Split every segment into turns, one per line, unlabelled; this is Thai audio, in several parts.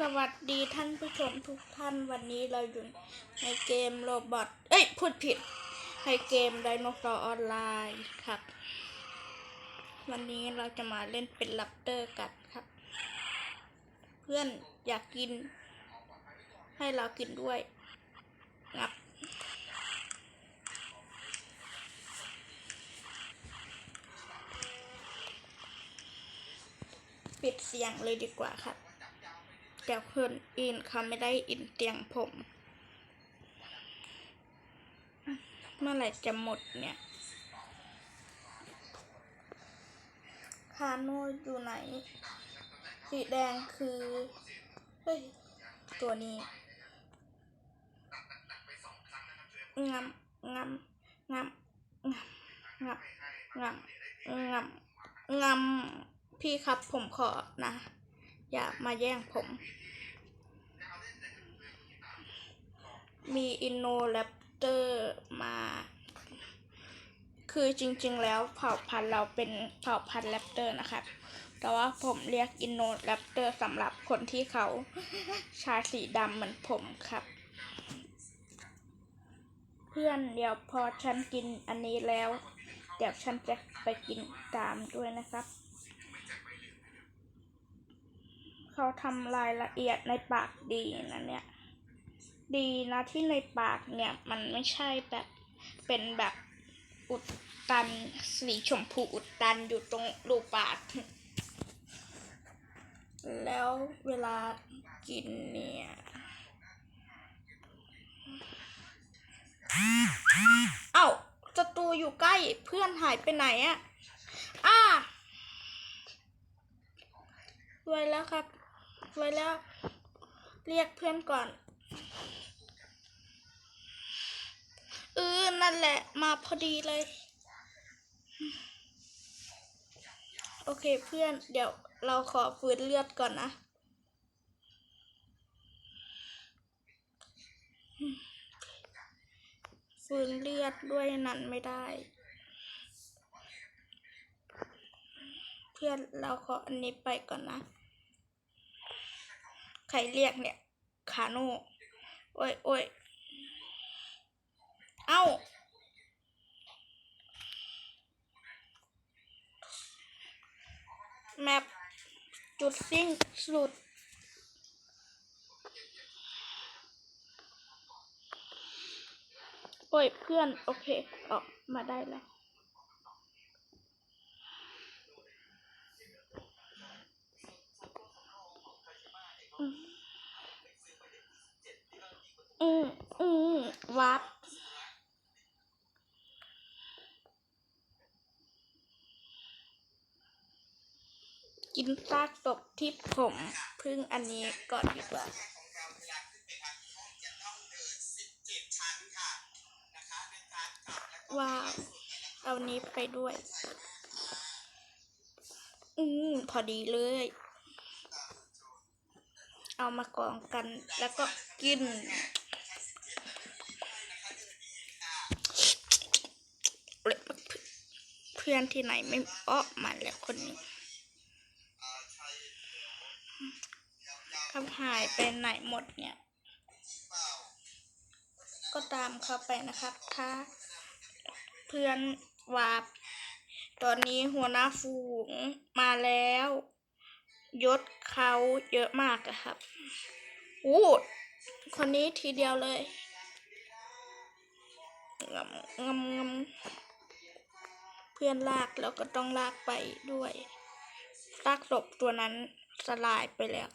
สวัสดีท่านผู้ชมทุกท่านวันนี้เราอยู่ในเกมโรบอทเอ้ย พูดผิด ในเกมไดโนเสาร์ออนไลน์ครับ วันนี้เราจะมาเล่นเป็นลัปเตอร์กันครับ เพื่อนอยากกิน ให้เรากินด้วยงับปิดเสียงเลยดีกว่าครับ แต่คนอื่นเขาไม่ได้อินเตียงผม เมื่อไหร่จะหมดเนี่ยคาโนอยู่ไหน สีแดงคือ เฮ้ย ตัวนี้งับงับงับงับงับงับงับพี่ครับผมขอนะ อย่ามาแย่งผม มีอินโนแรปเตอร์มา คือจริงๆแล้วเผ่าพันธุ์เราเป็นเผ่าพันธุ์แรปเตอร์นะครับแต่ว่าผมเรียกอินโนแรปเตอร์สำหรับคนที่เขาชาสีดำเหมือนผมครับ เพื่อนเดี๋ยวพอฉันกินอันนี้แล้ว เดี๋ยวฉันจะไปกินตามด้วยนะครับ เขาทำรายละเอียดในปากดีนะเนี่ย ดีนะที่ในปากเนี่ยมันไม่ใช่แบบเป็นแบบอุดตันสีชมพูอุดตันอยู่ตรงรูปาก แล้วเวลากินเนี่ยเอ้าศัตรูอยู่ใกล้เพื่อนหายไปไหนอะอ้าไว้แล้วครับ ไว้แล้ว เรียกเพื่อนก่อนเออนั่นแหละ มาพอดีเลย โอเคเพื่อน เดี๋ยวเราขอฟื้นเลือดก่อนนะ ฟื้นเลือดด้วยนั้นไม่ได้ เพื่อนเราขออันนี้ไปก่อนนะ ครเรียกเนี่ย คาโน่โอ้ยโอ้ยเอ้า แมปจุดสิ้นสุด โอ้ย เพื่อน โอเค ออกมาได้แล้ว อืมอืมวัดกินซากศพที่ผมพึ่งอันนี้ก่อนดีกว่าว้าวเอานี้ไปด้วย อืมพอดีเลย เอามากองกันแล้วก็กิน พื่อนที่ไหนไม่อ้อมาแล้วคนนี้เขาหายไปไหนหมดเนี่ย ก็ตามเขาไปนะครับถ้าเพื่อนวาบตอนนี้หัวหน้าฝูงมาแล้ว ยศเขาเยอะมากอะครับอู้คนนี้ทีเดียวเลยงำงำงำ เพื่อนลากแล้วก็ต้องลากไปด้วยลากศพตัวนั้นสลายไปแล้ว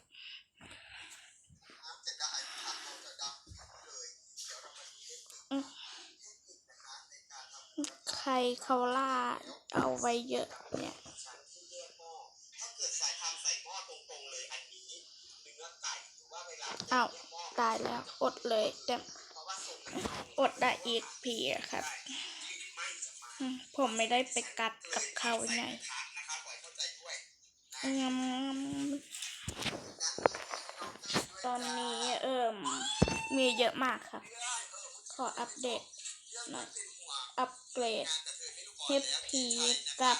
ใครเขาล่าเอาไว้เยอะเนี่ยอ้าวตายแล้ว อดเลยแต่อดได้อีกพีอะครับ ผมไม่ได้ไปกัดกับเขาไงตอนนี้เอิ่มมีเยอะมากครับ ขออัปเดตหน่อย อัปเกรด HP กับ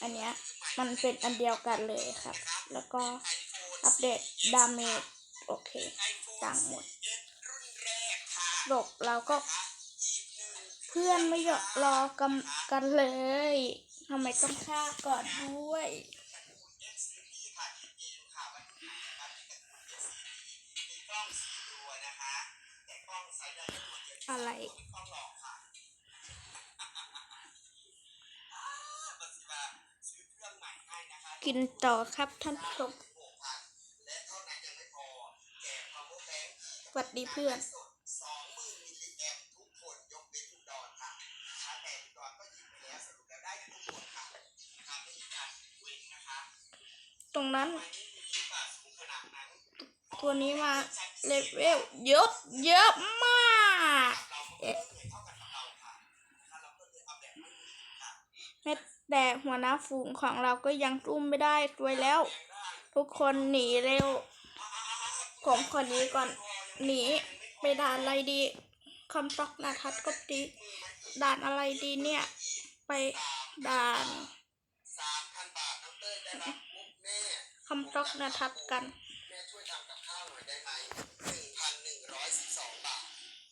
อันเนี้ย มันเป็นอันเดียวกันเลยครับ แล้วก็อัปเดตดาเมจโอเค ต่างหมดหลบเราก็ พื่อนไม่ยอมรอกันกันเลยทำไมต้องฆ่าก่อนด้วย อะไรกินต่อครับท่านผู้ชมสวัสดีเพื่อน รงนั้น ตัวนี้มาเลเวลเยอะเยอะมากเอ๊ะแม้แต่หัวหน้าฝูงของเราก็ยังรุ่มไม่ได้ด้วยแล้ว ทุกคนหนีเร็ว ผมคนนี้ก่อนหนีไปด่านอะไรดีคำตอกนาทัศน์ก็ดีด่านอะไรดีเนี่ย ไปด่าน คำตอกนาทัศน์กัน
แม่ช่วยทำกับข้าวหน่อยได้ไหมหนึ่งพันหนึ่งร้อยสิบสองบาท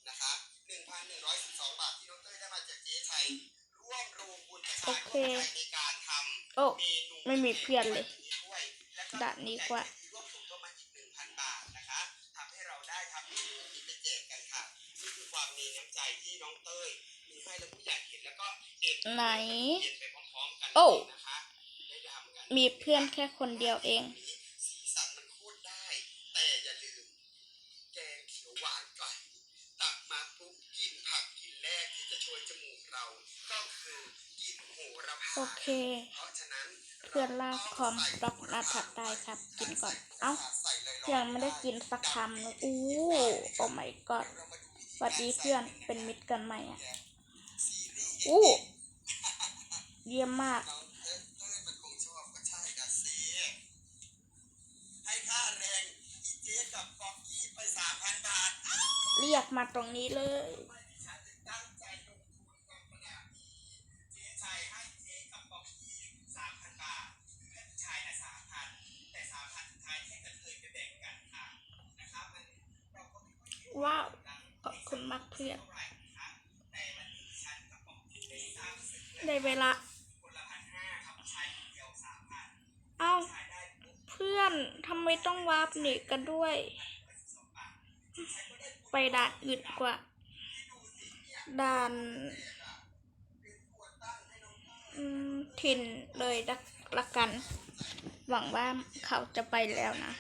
นะคะหนึ่งพันหนึ่งร้อยสิบสองบาทที่น้องเต้ยได้มาจากเจ๊ชัยร่วมรวมบุญกับชา
โอยเค
ร่วมใจในการทำ
โอ้
เมนู
ไม่มีเพื่อนเลย
ด้วยและก็
ด่านนี้กว่า
ร่วมสมทบมาอีกหนึ่งพันบาทนะคะทำให้เราได้ทำเมนูนี้ไปแจกกันค่ะนี่คือความมีน้ำใจที่น้องเต้ยมีให้แล้วผู้ใหญ่เห็นแล้วก็เอ็น
ไหน
เห็นไปพร้อมๆกัน
โอ้ มีเพื่อนแค่คนเดียวเอง
สีสันมันพูดได้แต่อย่าลืมแกงเขียวหวานไก่ตักมาปุ๊บกลินผักกลินแรกที่จะโชยจมูกเราก็คือกลินโหระพา
โอเค
เพราะฉะนั้น
เพื่อนลากคอมตอกนาทัศน์ได้ครับ กินก่อน เอ้ายังไม่ได้กินสักคำเลยอู้โอ้ my god สวัสดีเพื่อนเป็นมิตรกันไหมอะอู้เยี่ยมมาก
เรี
ยกมาตรงนี้เลย
ว่ากระเทยไปแบ่งกันค่ะนมาก็ไม่ค่อยคิด
ว้าวขอบคุณมากเพื่อน
เท่าไหร่นเว
ลา
อ้าครับผู้ชายคนเดียวสามพัน
เอ้า เพื่อนทำไมต้องวาร์ปหนีกันด้วย ไปด่านอื่นกว่า ด่านถิ่นเลยละละกัน หวังว่าเขาจะไปแล้วนะ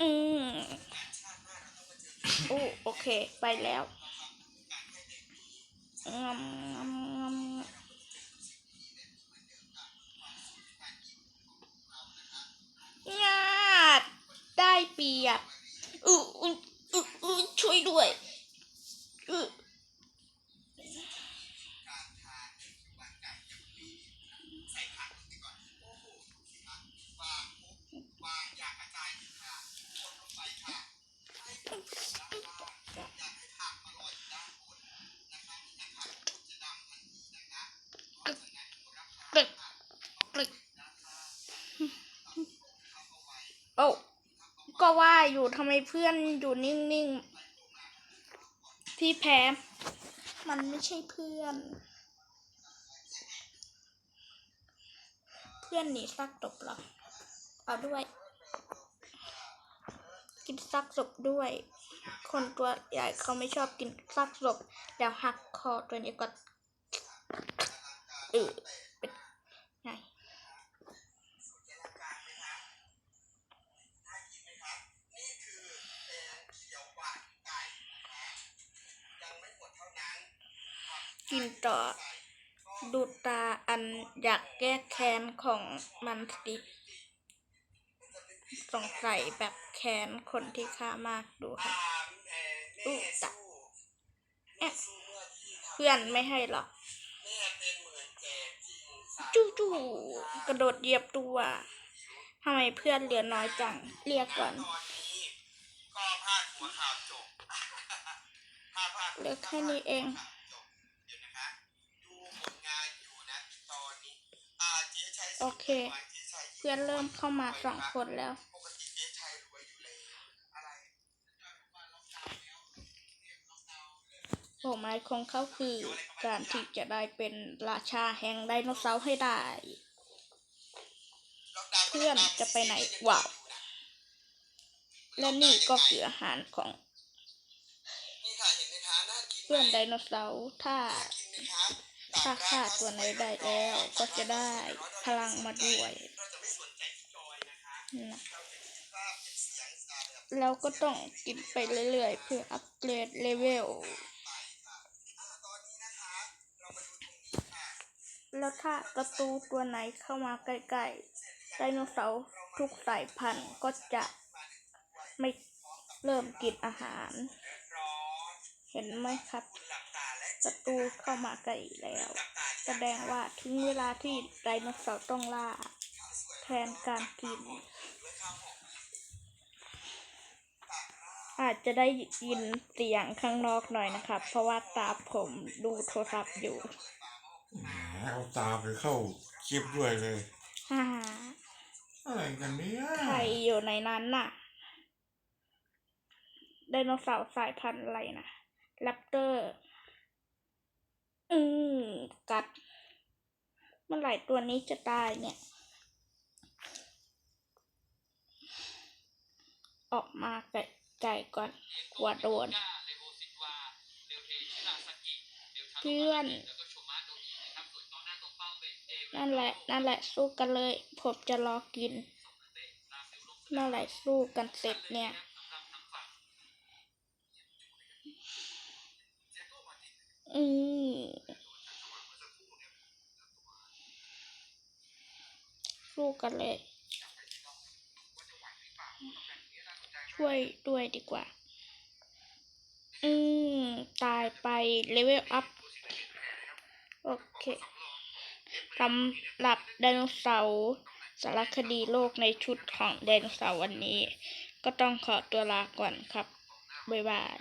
อืมโอ้โอเค ไปแล้วงำงำงำงาดได้เปรียบ ช่วยด้วยอือ
ใส่ผักลงไปก่อนโอ้โหดูสิครับวางปุ๊บวางอยากกระจายสิค่ะกดลงไปค่ะให้ผักอยู่ด้านล่างอยากให้ผักมาลอยอยู่ด้านบนนะครับถ้าผักคุณจะดำทันทีนะคะเพราะฉะนั้นโหระพาก
รึกกรึกโอ้ ก็ว่าอยู่ ทำไมเพื่อนอยู่นิ่งๆ พี่แพ้ มันไม่ใช่เพื่อน เพื่อนหนีซักตบหรอ เอาด้วย กินซักศพด้วย คนตัวใหญ่เขาไม่ชอบกินซักศพแล้วหักคอตัวนี้ก็เออ
กิน
ต่อ ดูตาอันอยากแก้แค้นของมันสิสงสัยแบบแค้นคนที่ฆ่ามากดูค่ะ
ตามแม่แม่สู้
เอ๊ะ
สู้เมื่อที่ทำ
เพื่อนไม่ให้หรอก
แม่เป็นเหมือนแกจริงสาม
จู่จู่ๆกระโดดเหยียบตัวทำไมเพื่อนเหลือน้อยจัง เรียกก่อน
ตอนนี้ก็พาดหัวข่าวจบถ้าพาด
เหลือแค่นี้เอง โอเค
เพื่
อนเริ่มเข้ามาสองคนแล้ว
ปรไร
เป้าหมายของเขาคือการที่จะได้เป็นราชาแห่งไดโนเสาร์ให้ได้ เพื่อนจะไปไหนว้าว และนี่ก็คืออาหารของ
เพื่
อนไดโนเสาร์ถ้า ถ้าฆ่าตัวไหนได้แล้วก็จะได้พลังมาด้วย
นะเราจะคิดว่าเป็นเสียงสาแล้
วก็ต้องกินไปเรื่อยๆ เพื่ออัปเกรดเลเวล แล้วถ้าศัตรูตัวไหนเข้ามาใกล้ๆไดโนเสาร์ทุกสายพันธุ์ก็จะไม่เริ่มกินอาหาร เห็นไหมครับ ศัตรูเข้ามาใกล้แล้ว
หลับตา
แสดงว่าถึงเวลาที่ไดโนเสาร์ต้องล่า แทนการกิน
ด้วยข้าวหอม
อาจจะได้ยินเสียงข้างนอกหน่อยนะครับ เพราะว่าตาผมดูโทรศัพท์อยู่
แหมเอาตาไปเข้าคลิปด้วยเลย
ฮ่า
อะไรกันเนี่ย
ใครอยู่ในนั้นน่ะไดโนเสาร์สายพันธุ์อะไรนะแรปเตอร์ อืม กัด เมื่อไหร่ตัวนี้จะตายเนี่ย ออกมาไกลๆก่อนกลัวโดน เพื่อน นั่นแหละ นั่นแหละสู้กันเลย ผมจะรอกิน เมื่อไหร่สู้กันเสร็จเนี่ย อืมสู้กันเลย ช่วยด้วยดีกว่า อืม ตายไปเลเวลอัพ โอเคสำหรับไดโนเสาร์สารคดีโลกในชุดของไดโนเสาร์วันนี้ ก็ต้องขอตัวลาก่อนครับ บ๊ายบาย